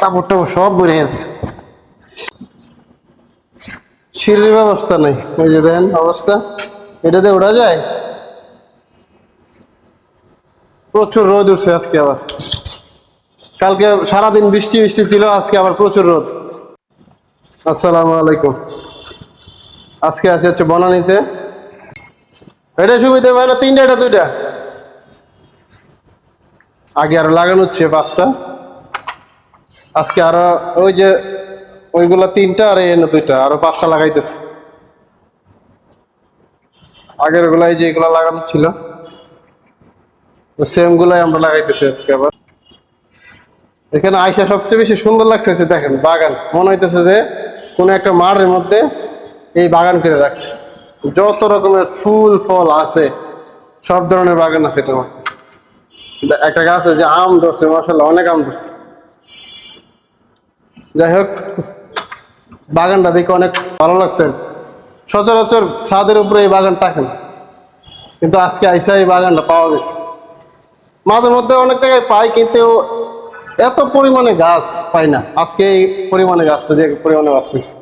কাপড় সব গেছে। সিঁড়ির ব্যবস্থা নেই। ওই যে দেন অবস্থা। এটাতে যায়? প্রচুর রোদ উঠছে আজকে আবার। কালকে সারাদিন বৃষ্টি বৃষ্টি ছিল, আজকে আবার প্রচুর রোদ। আসসালামু আলাইকুম। আজকে আছে হচ্ছে বনানীতে। এটা সুবিধা হয় না, তিনটা এটা দুইটা? আগে আরও লাগানো হচ্ছে পাঁচটা। আজকে আরও ওই যে ওইগুলা তিনটা আর এনে দুইটা, আরও পাঁচটা লাগাইতেছে। আগেরগুলা এই যে এগুলা লাগানো ছিল সেম গুলাই আমরা লাগাইতেছি আজকে আবার। এখানে আইসা সবচেয়ে বেশি সুন্দর লাগছে দেখেন, বাগান। মনে হইতেছে যে কোনো একটা মাঠের মধ্যে এই বাগান করে রাখছে। যত রকমের ফুল, ফল আছে, সব ধরনের বাগান আছে কিন্তু একটা গাছ আছে যে আম ধরছে মশাল্লাহ অনেক আম ধরছে। যাই হোক, বাগানটা দেখে অনেক ভালো লাগছে। সচরাচর ছাদের উপরে এই বাগান থাকে কিন্তু আজকে আইসা এই বাগানটা পাওয়া গেছে। মাঝে মধ্যে অনেক জায়গায় পাই, কিন্তু এত পরিমাণে গাছ পাই না। আজকে এই পরিমাণে গাছটা যে পরিমাণে গাছ পেয়েছে